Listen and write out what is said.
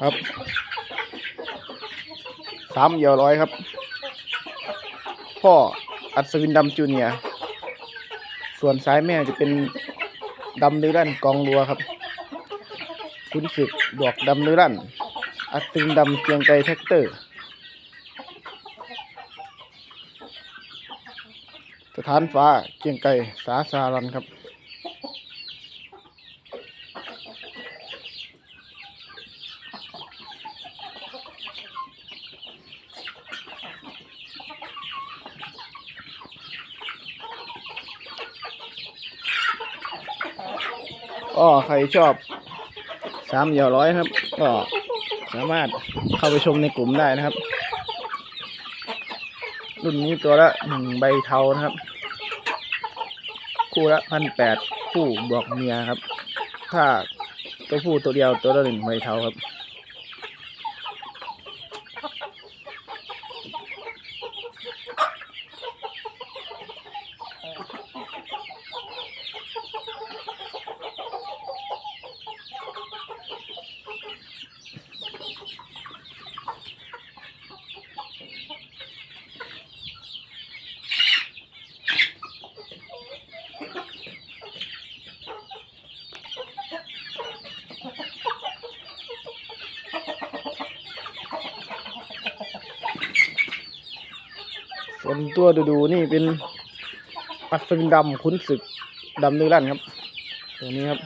ครับสามเอี่ยวร้อยครับ พ่ออัศวินดำจูเนียส่วนซ้ายแม่จะเป็นดำนิรันกองรัวครับ คุณศึกบวกดำนิรันอัศวินดำเกียงไกรแท็กเตอร์สถานฟ้าเกียงไกรสาสารันครับ ก็ใครชอบสามเหี่ยวร้อยครับ ก็สามารถเข้าไปชมในกลุ่มได้นะครับ รุ่นนี้ตัวละหนึ่งใบเทานะครับ คู่ละพันแปดคู่บวกเมียครับ ถ้าตัวผู้ตัวเดียวตัวละหนึ่งใบเทาครับ ส่วนตัวดูๆนี่เป็นอัศวินดำขุนศึกดำนิรันครับ ตัวนี้ครับ